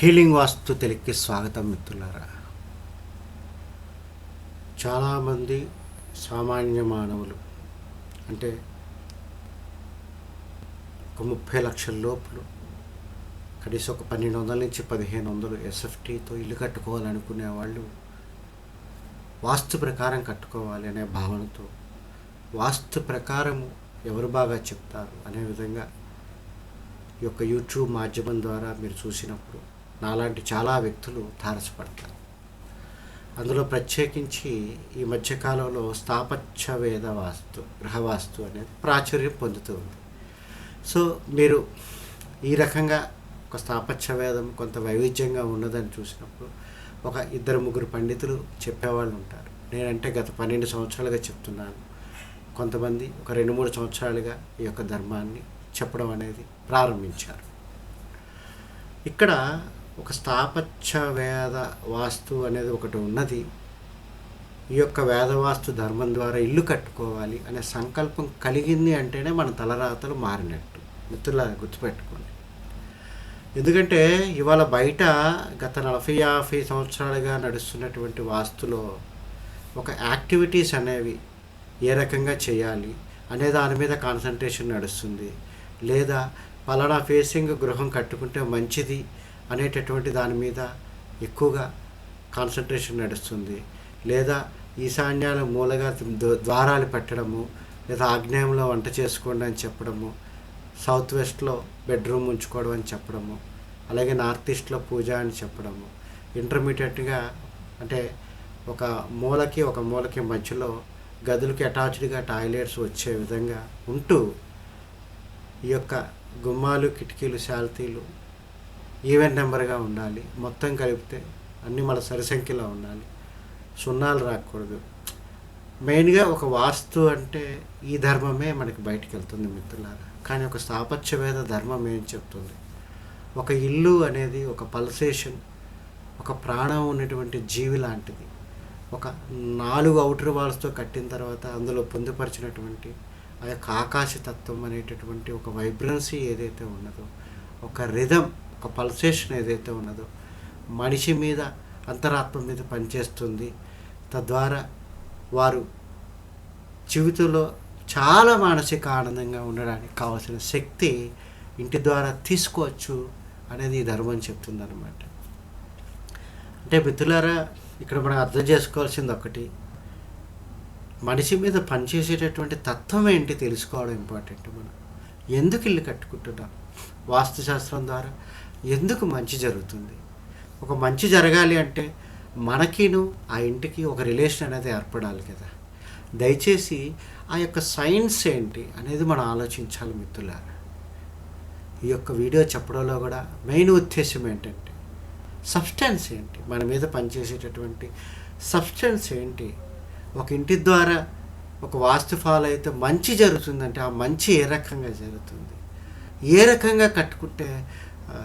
Healing వాస్తు తెలుగుకి స్వాగతం మిత్రులారా. చాలామంది సామాన్య మానవులు అంటే ఒక ముప్పై లక్షల లోపులు కనీసం ఒక పన్నెండు వందల నుంచి పదిహేను వందలు ఎస్ఎఫ్టీతో ఇల్లు కట్టుకోవాలనుకునే వాళ్ళు వాస్తు ప్రకారం కట్టుకోవాలి అనే భావనతో వాస్తు ప్రకారము ఎవరు బాగా చెప్తారు అనే విధంగా ఈ యొక్క యూట్యూబ్ మాధ్యమం ద్వారా మీరు చూసినప్పుడు నాలాంటి చాలా వ్యక్తులు తారసపడతారు. అందులో ప్రత్యేకించి ఈ మధ్యకాలంలో స్థాపత్యవేద వాస్తు గృహవాస్తు అనేది ప్రాచుర్యం పొందుతూ ఉంది. సో మీరు ఈ రకంగా ఒక స్థాపత్యవేదం కొంత వైవిధ్యంగా ఉన్నదని చూసినప్పుడు ఒక ఇద్దరు ముగ్గురు పండితులు చెప్పేవాళ్ళు ఉంటారు. నేనంటే గత పన్నెండు సంవత్సరాలుగా చెప్తున్నాను. కొంతమంది ఒక రెండు మూడు సంవత్సరాలుగా ఈ యొక్క ధర్మాన్ని చెప్పడం అనేది ప్రారంభించారు. ఇక్కడ ఒక స్థాపత్య వేద వాస్తు అనేది ఒకటి ఉన్నది. ఈ యొక్క వేదవాస్తు ధర్మం ద్వారా ఇల్లు కట్టుకోవాలి అనే సంకల్పం కలిగింది అంటేనే మన తలరాతలు మారినట్టు. మిత్రుల గుర్తుపెట్టుకోండి. ఎందుకంటే ఇవాళ బయట గత నలభై యాభై సంవత్సరాలుగా నడుస్తున్నటువంటి వాస్తులో ఒక యాక్టివిటీస్ అనేవి ఏ రకంగా చేయాలి అనే దాని మీద కాన్సన్ట్రేషన్ నడుస్తుంది. లేదా పలానా ఫేసింగ్ గృహం కట్టుకుంటే మంచిది అనేటటువంటి దాని మీద ఎక్కువగా కాన్సన్ట్రేషన్ నడుస్తుంది. లేదా ఈశాన్యాల మూలగా ద- ద్వారాలు పెట్టడము లేదా ఆగ్నేయంలో వంట చేసుకోండి అని చెప్పడము సౌత్ వెస్ట్లో బెడ్రూమ్ ఉంచుకోవడం అని చెప్పడము అలాగే నార్త్ ఈస్ట్లో పూజ అని చెప్పడము. ఇంటర్మీడియట్గా అంటే ఒక మూలకి ఒక మూలకి మధ్యలో గదులకి అటాచ్డ్గా టాయిలెట్స్ వచ్చే విధంగా ఉంటూ ఈ యొక్క గుమ్మాలు కిటికీలు శాల్తీలు ఈవెంట్ నెంబర్గా ఉండాలి. మొత్తం కలిపితే అన్నీ మన సరిసంఖ్యలో ఉండాలి. సున్నాలు రాకూడదు. మెయిన్గా ఒక వాస్తు అంటే ఈ ధర్మమే మనకి బయటకు వెళ్తుంది మిత్రులారా. కానీ ఒక స్థాపత్యవేద ధర్మం ఏం చెప్తుంది? ఒక ఇల్లు అనేది ఒక పల్సేషన్ ఒక ప్రాణం ఉన్నటువంటి జీవి లాంటిది. ఒక నాలుగు అవుటర్ వాల్స్తో కట్టిన తర్వాత అందులో పొందుపరిచినటువంటి ఆ యొక్క ఆకాశతత్వం అనేటటువంటి ఒక వైబ్రన్సీ ఏదైతే ఉన్నదో ఒక రిధం ఒక పల్సేషన్ ఏదైతే ఉన్నదో మనిషి మీద అంతరాత్మ మీద పనిచేస్తుంది. తద్వారా వారు జీవితంలో చాలా మానసిక ఆనందంగా ఉండడానికి కావాల్సిన శక్తి ఇంటి ద్వారా తీసుకోవచ్చు అనేది ఈ ధర్మం చెప్తుందన్నమాట. అంటే మిత్రులారా ఇక్కడ మనం అర్థం చేసుకోవాల్సింది ఒకటి. మనిషి మీద పనిచేసేటటువంటి తత్వం ఏంటి తెలుసుకోవడం ఇంపార్టెంట్ మనం. ఎందుకు ఇల్లు కట్టుకుంటున్నాం? వాస్తుశాస్త్రం ద్వారా ఎందుకు మంచి జరుగుతుంది? ఒక మంచి జరగాలి అంటే మనకిను ఆ ఇంటికి ఒక రిలేషన్ అనేది ఏర్పడాలి కదా. దయచేసి ఆ యొక్క సైన్స్ ఏంటి అనేది మనం ఆలోచించాలి మిత్రులారా. ఈ యొక్క వీడియో చెప్పడంలో కూడా మెయిన్ ఉద్దేశం ఏంటంటే సబ్స్టెన్స్ ఏంటి? మన మీద పనిచేసేటటువంటి సబ్స్టెన్స్ ఏంటి? ఒక ఇంటి ద్వారా ఒక వాస్తు ఫాలో అయితే మంచి జరుగుతుందంటే ఆ మంచి ఏ రకంగా జరుగుతుంది? ఏ రకంగా కట్టుకుంటే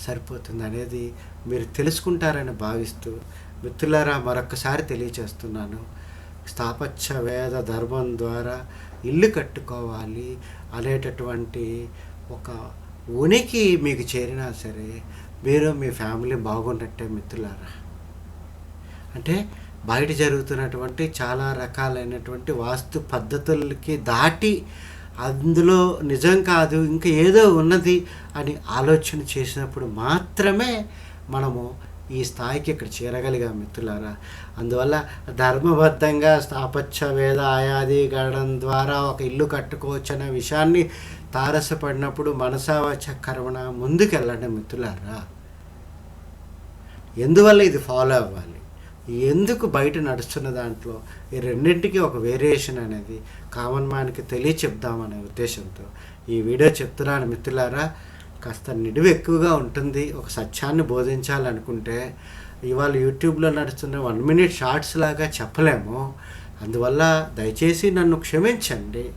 సరిపోతుంది అనేది మీరు తెలుసుకుంటారని భావిస్తూ మిత్రులారా మరొకసారి తెలియచేస్తున్నాను. స్థాపత్య వేద ధర్మం ద్వారా ఇల్లు కట్టుకోవాలి అనేటటువంటి ఒక ఉనికి మీకు చేరినా సరే మీరు మీ ఫ్యామిలీ బాగున్నట్టే మిత్రులారా. అంటే బయట జరుగుతున్నటువంటి చాలా రకాలైనటువంటి వాస్తు పద్ధతులకి దాటి అందులో నిజం కాదు ఇంకా ఏదో ఉన్నది అని ఆలోచన చేసినప్పుడు మాత్రమే మనము ఈ స్థాయికి ఇక్కడ చేరగలిగాం మిత్రులారా. అందువల్ల ధర్మబద్ధంగా స్థాపత్య వేద ఆయాది గడడం ద్వారా ఒక ఇల్లు కట్టుకోవచ్చు అనే విషయాన్ని తారసపడినప్పుడు మనసావచ కర్మణ ముందుకెళ్ళండి మిత్రులారా. ఎందువల్ల ఇది ఫాలో అవ్వాలి? ఎందుకు బయట నడుస్తున్న దాంట్లో ఈ రెండింటికి ఒక వేరియేషన్ అనేది కామన్ మ్యాన్కి తెలియచెప్దామనే ఉద్దేశంతో ఈ వీడియో చెప్తున్నాను మిత్రులారా. కాస్త నిడివి ఎక్కువగా ఉంటుంది. ఒక సత్యాన్ని బోధించాలనుకుంటే ఇవాళ యూట్యూబ్లో నడుస్తున్న వన్ మినిట్ షార్ట్స్ లాగా చెప్పలేము. అందువల్ల దయచేసి నన్ను క్షమించండి.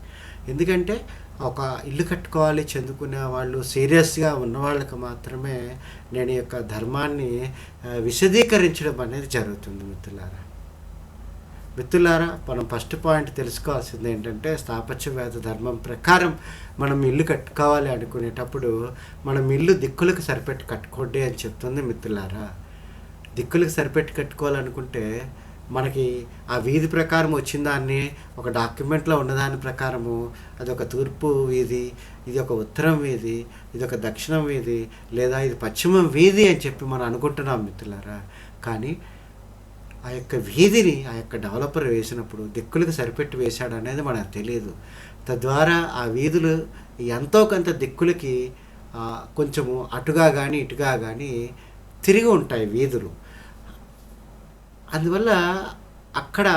ఎందుకంటే ఒక ఇల్లు కట్టుకోవాలి చదువుకునే వాళ్ళు సీరియస్గా ఉన్నవాళ్ళకి మాత్రమే నేను యొక్క ధర్మాన్ని విశదీకరించడం అనేది జరుగుతుంది మిత్రులారా. మిత్రులారా మనం ఫస్ట్ పాయింట్ తెలుసుకోవాల్సింది ఏంటంటే స్థాపత్యవేద ధర్మం ప్రకారం మనం ఇల్లు కట్టుకోవాలి అనుకునేటప్పుడు మనం ఇల్లు దిక్కులకు సరిపెట్టి కట్టుకోండి అని చెప్తుంది మిత్రులారా. దిక్కులకు సరిపెట్టి కట్టుకోవాలనుకుంటే మనకి ఆ వీధి ప్రకారం వచ్చిన దాన్ని ఒక డాక్యుమెంట్లో ఉన్నదాని ప్రకారము అది ఒక తూర్పు వీధి ఇది ఒక ఉత్తరం వీధి ఇది ఒక దక్షిణం వీధి లేదా ఇది పశ్చిమం వీధి అని చెప్పి మనం అనుకుంటున్నాం మిత్రులారా. కానీ ఆ యొక్క వీధిని ఆ యొక్క డెవలపర్ వేసినప్పుడు దిక్కులకు సరిపెట్టి వేశాడు అనేది మనకు తెలియదు. తద్వారా ఆ వీధులు ఎంతో కొంత దిక్కులకి కొంచెము అటుగా కానీ ఇటుగా కానీ తిరిగి ఉంటాయి వీధులు. అందువల్ల అక్కడ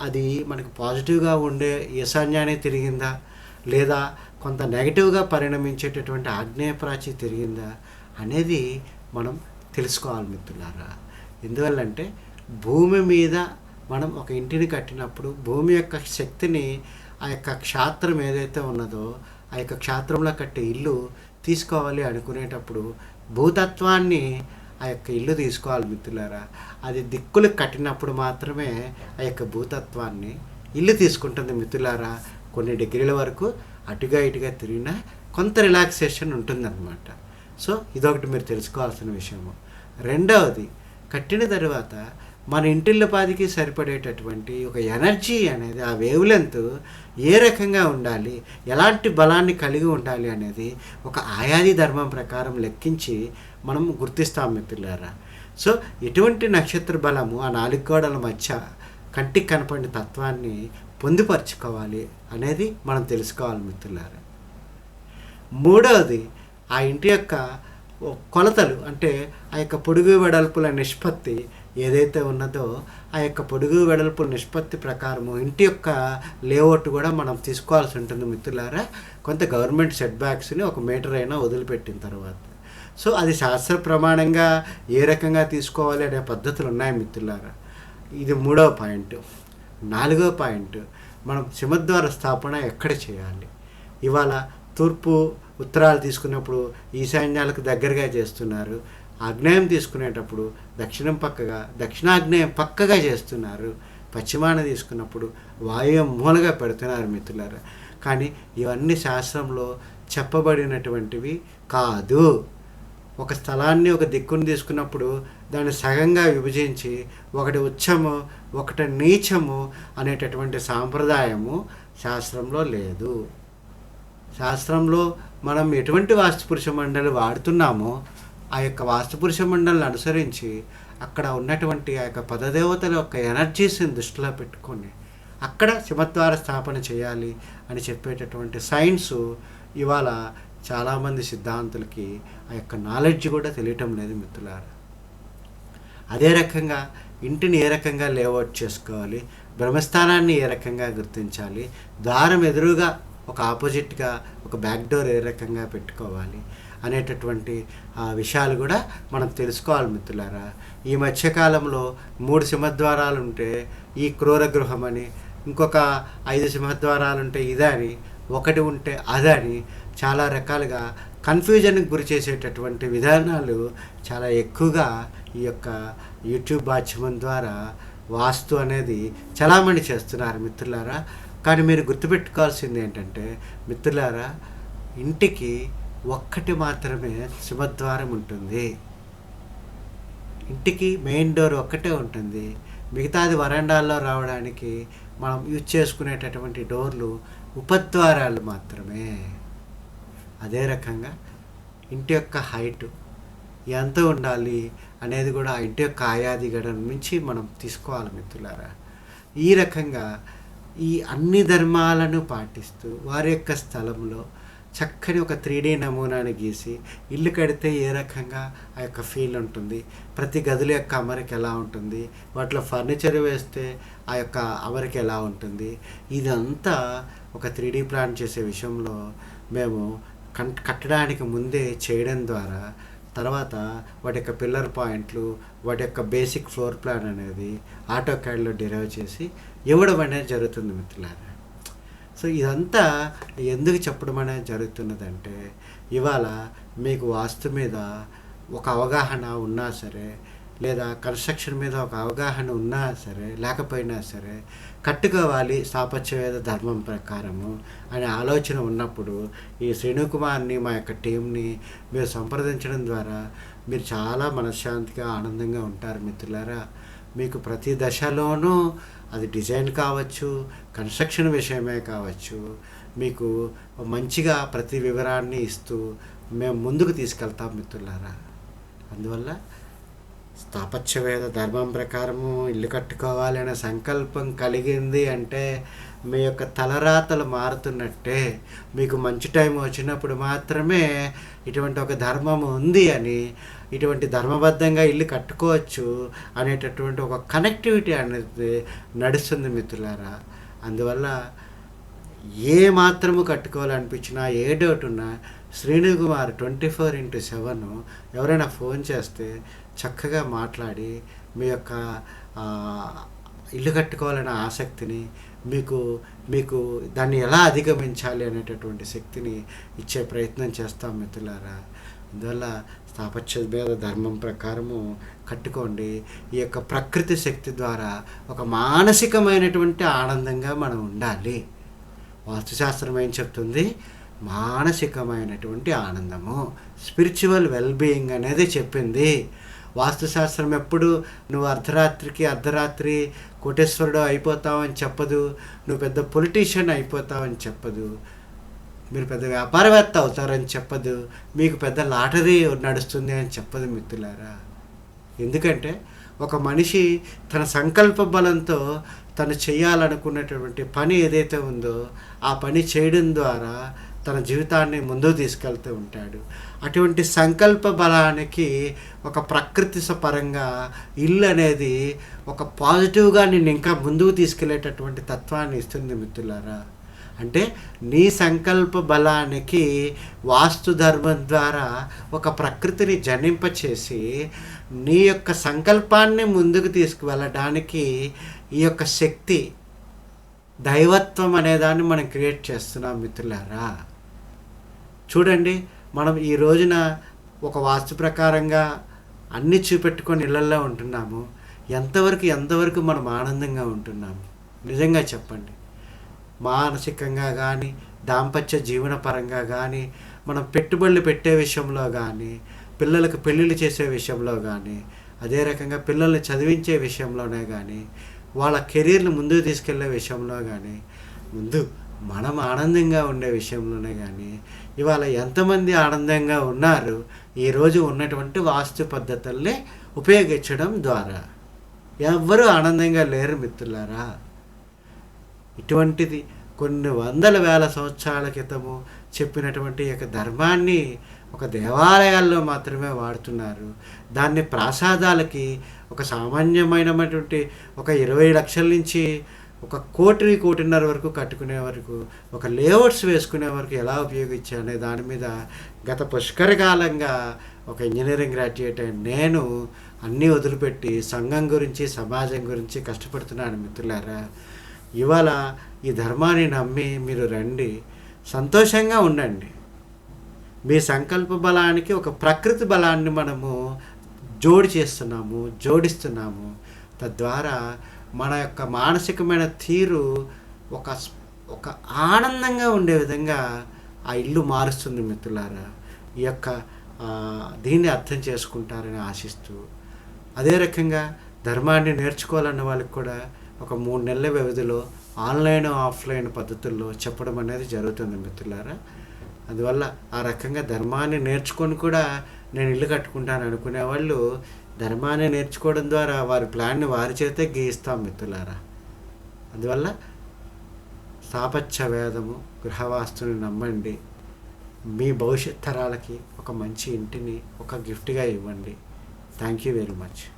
అది మనకు పాజిటివ్గా ఉండే ఈశాన్యాన్ని తిరిగిందా? లేదా కొంత నెగటివ్గా పరిణమించేటటువంటి ఆగ్నేయ ప్రాచి తిరిగిందా? అనేది మనం తెలుసుకోవాలి మిత్రులారా. ఎందువల్లంటే భూమి మీద మనం ఒక ఇంటిని కట్టినప్పుడు భూమి యొక్క శక్తిని ఆ యొక్క క్షాత్రం ఏదైతే ఉన్నదో ఆ యొక్క క్షాత్రంలో కట్టే ఇల్లు తీసుకోవాలి అనుకునేటప్పుడు భూతత్వాన్ని ఆ యొక్క ఇల్లు తీసుకోవాలి మిత్రులారా. అది దిక్కులు కట్టినప్పుడు మాత్రమే ఆ యొక్క భూతత్వాన్ని ఇల్లు తీసుకుంటుంది మిత్రులారా. కొన్ని డిగ్రీల వరకు అటుగా ఇటుగా తిరిగినా కొంత రిలాక్సేషన్ ఉంటుందన్నమాట. సో ఇదొకటి మీరు తెలుసుకోవాల్సిన విషయము. రెండవది కట్టిన తర్వాత మన ఇంటిల్లపాదికి సరిపడేటటువంటి ఒక ఎనర్జీ అనేది ఆ వేవ్ లెంత్ ఏ రకంగా ఉండాలి ఎలాంటి బలాన్ని కలిగి ఉండాలి అనేది ఒక ఆయాది ధర్మం ప్రకారం లెక్కించి మనం గుర్తిస్తాం మిత్రులారా సో ఎటువంటి నక్షత్ర బలము ఆ నాలుగు గోడల మధ్య కంటికి కనపడిన తత్వాన్ని పొందుపరుచుకోవాలి అనేది మనం తెలుసుకోవాలి మిత్రులారా మూడవది ఆ ఇంటి యొక్క కొలతలు అంటే ఆ యొక్క పొడుగు వెడల్పుల నిష్పత్తి ఏదైతే ఉన్నదో ఆ యొక్క పొడుగు వెడల్పు నిష్పత్తి ప్రకారము ఇంటి యొక్క లేఅవుట్ కూడా మనం తీసుకోవాల్సి ఉంటుంది మిత్రులారా. కొంత గవర్నమెంట్ సెట్ బ్యాక్స్ని ఒక మీటర్ అయినా వదిలిపెట్టిన తర్వాత. సో అది శాస్త్ర ప్రమాణంగా ఏ రకంగా తీసుకోవాలి అనే పద్ధతులు ఉన్నాయి మిత్రులారా. ఇది మూడవ పాయింట్. నాలుగో పాయింట్. మనం సింహద్వార స్థాపన ఎక్కడ చేయాలి? ఇవాళ తూర్పు ఉత్తరాలు తీసుకున్నప్పుడు ఈశాన్యాలకు దగ్గరగా చేస్తున్నారు. ఆగ్నేయం తీసుకునేటప్పుడు దక్షిణం పక్కగా దక్షిణాగ్నేయం పక్కగా చేస్తున్నారు. పశ్చిమాన తీసుకున్నప్పుడు వాయువ్యం మూలగా పెడుతున్నారు మిత్రులారా. కానీ ఇవన్నీ శాస్త్రంలో చెప్పబడినటువంటివి కాదు. ఒక స్థలాన్ని ఒక దిక్కును తీసుకున్నప్పుడు దాన్ని సగంగా విభజించి ఒకటి ఉచ్చము ఒకటి నీచము అనేటటువంటి సాంప్రదాయము శాస్త్రంలో లేదు. శాస్త్రంలో మనం ఎటువంటి వాస్తుపురుష మండలి వాడుతున్నామో ఆ యొక్క వాస్తుపురుష మండలిని అనుసరించి అక్కడ ఉన్నటువంటి ఆ యొక్క పదదేవతల యొక్క ఎనర్జీస్ని దృష్టిలో పెట్టుకొని అక్కడ సింహద్వార స్థాపన చేయాలి అని చెప్పేటటువంటి సైన్సు ఇవాళ చాలామంది సిద్ధాంతులకి ఆ యొక్క నాలెడ్జ్ కూడా తెలియటం లేదు మిత్రులారా. అదే రకంగా ఇంటిని ఏ రకంగా లేఅవుట్ చేసుకోవాలి బ్రహ్మస్థానాన్ని ఏ రకంగా గుర్తించాలి ద్వారం ఎదురుగా ఒక ఆపోజిట్గా ఒక బ్యాక్ డోర్ ఏ రకంగా పెట్టుకోవాలి అనేటటువంటి విషయాలు కూడా మనం తెలుసుకోవాలి మిత్రులారా. ఈ మధ్యకాలంలో మూడు సింహద్వారాలు ఉంటే ఈ క్రూర గృహం అని ఇంకొక ఐదు సింహద్వారాలు ఉంటే ఇదని ఒకటి ఉంటే అదని చాలా రకాలుగా కన్ఫ్యూజన్కి గురి చేసేటటువంటి విధానాలు చాలా ఎక్కువగా ఈ యొక్క యూట్యూబ్ మాధ్యమం ద్వారా వాస్తు అనేది చలామణి చేస్తున్నారు మిత్రులారా. కానీ మీరు గుర్తుపెట్టుకోవాల్సింది ఏంటంటే మిత్రులారా ఇంటికి ఒక్కటి మాత్రమే సింహద్వారం ఉంటుంది. ఇంటికి మెయిన్ డోర్ ఒక్కటే ఉంటుంది. మిగతాది వరండాల్లో రావడానికి మనం యూజ్ చేసుకునేటటువంటి డోర్లు ఉపద్వారాలు మాత్రమే. అదే రకంగా ఇంటి యొక్క హైట్ ఎంత ఉండాలి అనేది కూడా ఇంటి యొక్క ఆయాది గడం నుంచి మనం తీసుకోవాలి మిత్రులారా. ఈ రకంగా ఈ అన్ని ధర్మాలను పాటిస్తూ వారి యొక్క స్థలంలో చక్కని ఒక త్రీ డీ నమూనాని గీసి ఇల్లు కడితే ఏ రకంగా ఆ యొక్క ఫీల్ ఉంటుంది? ప్రతి గదుల యొక్క అమరిక ఎలా ఉంటుంది? వాటిలో ఫర్నిచర్ వేస్తే ఆ యొక్క అమరిక ఎలా ఉంటుంది? ఇదంతా ఒక త్రీ డీ ప్లాన్ చేసే విషయంలో మేము కన్ కట్టడానికి ముందే చేయడం ద్వారా తర్వాత వాటి యొక్క పిల్లర్ పాయింట్లు వాటి యొక్క బేసిక్ ఫ్లోర్ ప్లాన్ అనేది ఆటో క్యాడ్లో డిరైవ్ చేసి ఇవ్వడం అనేది జరుగుతుంది మిత్రులారా. సో ఇదంతా ఎందుకు చెప్పడం అనేది జరుగుతున్నదంటే ఇవాళ మీకు వాస్తు మీద ఒక అవగాహన ఉన్నా సరే లేదా కన్స్ట్రక్షన్ మీద ఒక అవగాహన ఉన్నా సరే లేకపోయినా సరే కట్టుకోవాలి స్థాపత్యవేద ధర్మం ప్రకారము అనే ఆలోచన ఉన్నప్పుడు ఈ శ్రేణుకుమార్ని మా యొక్క టీంని మీరు సంప్రదించడం ద్వారా మీరు చాలా మనశ్శాంతిగా ఆనందంగా ఉంటారు మిత్రులారా. మీకు ప్రతి దశలోనూ అది డిజైన్ కావచ్చు కన్స్ట్రక్షన్ విషయమే కావచ్చు మీకు మంచిగా ప్రతి వివరాన్ని ఇస్తూ మేము ముందుకు తీసుకెళ్తాం మిత్రులారా. అందువల్ల స్థాపత్యవేద ధర్మం ప్రకారము ఇల్లు కట్టుకోవాలనే సంకల్పం కలిగింది అంటే మీ యొక్క తలరాతలు మారుతున్నట్టే మీకు మంచి టైం వచ్చినప్పుడు మాత్రమే ఇటువంటి ఒక ధర్మం ఉంది అని ఇటువంటి ధర్మబద్ధంగా ఇల్లు కట్టుకోవచ్చు అనేటటువంటి ఒక కనెక్టివిటీ అనేది నడుస్తుంది మిత్రులారా. అందువల్ల ఏ మాత్రము కట్టుకోవాలనిపించినా ఏ డౌట్ ఉన్నా Srinu Kumar twenty four into seven ఎవరైనా ఫోన్ చేస్తే చక్కగా మాట్లాడి మీ యొక్క ఇల్లు కట్టుకోవాలనే ఆసక్తిని మీకు మీకు దాన్ని ఎలా అధిగమించాలి అనేటటువంటి శక్తిని ఇచ్చే ప్రయత్నం చేస్తాం మిత్రులారా. అందువల్ల స్థాపత్య మీద ధర్మం ప్రకారము కట్టుకోండి. ఈ యొక్క ప్రకృతి శక్తి ద్వారా ఒక మానసికమైనటువంటి ఆనందంగా మనం ఉండాలి. వాస్తుశాస్త్రం ఏం చెప్తుంది? మానసికమైనటువంటి ఆనందము. స్పిరిచువల్ వెల్బీయింగ్ అనేది చెప్పింది. వాస్తుశాస్త్రం ఎప్పుడు నువ్వు అర్ధరాత్రికి అర్ధరాత్రి కోటేశ్వరుడు అయిపోతావని చెప్పదు. నువ్వు పెద్ద పొలిటీషియన్ అయిపోతావని చెప్పదు. మీరు పెద్ద వ్యాపారవేత్త అవుతారని చెప్పదు. మీకు పెద్ద లాటరీ నడుస్తుంది అని చెప్పదు మిత్రులారా. ఎందుకంటే ఒక మనిషి తన సంకల్ప బలంతో తను చేయాలనుకున్నటువంటి పని ఏదైతే ఉందో ఆ పని చేయడం ద్వారా తన జీవితాన్ని ముందుకు తీసుకెళ్తూ ఉంటాడు. అటువంటి సంకల్ప బలానికి ఒక ప్రకృతి పరంగా ఇల్లు అనేది ఒక పాజిటివ్గా నేను ఇంకా ముందుకు తీసుకెళ్ళేటటువంటి తత్వాన్ని ఇస్తుంది మిత్రులారా. అంటే నీ సంకల్ప బలానికి వాస్తు ధర్మం ద్వారా ఒక ప్రకృతిని జనింపచేసి నీ యొక్క సంకల్పాన్ని ముందుకు తీసుకువెళ్ళడానికి ఈ యొక్క శక్తి దైవత్వం అనేదాన్ని మనం క్రియేట్ చేస్తున్నాం మిత్రులారా. చూడండి మనం ఈ రోజున ఒక వాస్తు ప్రకారంగా అన్ని చూపెట్టుకొని ఇళ్ళల్లో ఉంటున్నాము. ఎంతవరకు ఎంతవరకు మనం ఆనందంగా ఉంటున్నాము? నిజంగా చెప్పండి. మానసికంగా కానీ దాంపత్య జీవన పరంగా కానీ మనం పెట్టుబడులు పెట్టే విషయంలో కానీ పిల్లలకు పెళ్ళిళ్ళు చేసే విషయంలో కానీ అదే రకంగా పిల్లల్ని చదివించే విషయంలోనే కానీ వాళ్ళ కెరీర్ని ముందుకు తీసుకెళ్ళే విషయంలో కానీ ముందు మనం ఆనందంగా ఉండే విషయంలోనే కానీ ఇవాళ ఎంతమంది ఆనందంగా ఉన్నారు? ఈరోజు ఉన్నటువంటి వాస్తు పద్ధతుల్ని ఉపయోగించడం ద్వారా. ఎవ్వరూ ఆనందంగా లేరు మిత్రులారా. ఇటువంటిది కొన్ని వందల వేల సంవత్సరాల క్రితము చెప్పినటువంటి యొక్క ధర్మాన్ని ఒక దేవాలయాల్లో మాత్రమే వాడుతున్నారు. దాన్ని ప్రాసాదాలకి ఒక సామాన్యమైనటువంటి ఒక ఇరవై లక్షల నుంచి ఒక కోటి కోటిన్నర వరకు కట్టుకునే వరకు ఒక లేఅవుట్స్ వేసుకునే వరకు ఎలా ఉపయోగించా అనే దాని మీద గత పుష్కర కాలంగా ఒక ఇంజనీరింగ్ గ్రాడ్యుయేట్ అయిన నేను అన్నీ వదిలిపెట్టి సంఘం గురించి సమాజం గురించి కష్టపడుతున్నాను మిత్రులారా. ఇవాళ ఈ ధర్మాన్ని నమ్మి మీరు రండి సంతోషంగా ఉండండి. మీ సంకల్ప బలానికి ఒక ప్రకృతి బలాన్ని మనము జోడి చేస్తున్నాము జోడిస్తున్నాము. తద్వారా మన యొక్క మానసికమైన తీరు ఒక ఒక ఆనందంగా ఉండే విధంగా ఆ ఇల్లు మారుస్తుంది మిత్రులారా. ఈ యొక్క దీన్ని అర్థం చేసుకుంటారని ఆశిస్తూ. అదే రకంగా ధర్మాన్ని నేర్చుకోవాలన్న వాళ్ళకి కూడా ఒక మూడు నెలల వ్యవధిలో ఆన్లైన్ ఆఫ్లైన్ పద్ధతుల్లో చెప్పడం అనేది జరుగుతుంది మిత్రులారా. అందువల్ల ఆ రకంగా ధర్మాన్ని నేర్చుకొని కూడా నేను ఇల్లు కట్టుకుంటాను అనుకునే వాళ్ళు ధర్మాన్ని నేర్చుకోవడం ద్వారా వారి ప్లాన్ని వారి చేతే గీయిస్తాం మిత్రులారా. అందువల్ల స్థాపత్య వేదము గృహవాస్తుని నమ్మండి. మీ భవిష్యత్ తరాలకి ఒక మంచి ఇంటిని ఒక గిఫ్ట్గా ఇవ్వండి. Thank you very much.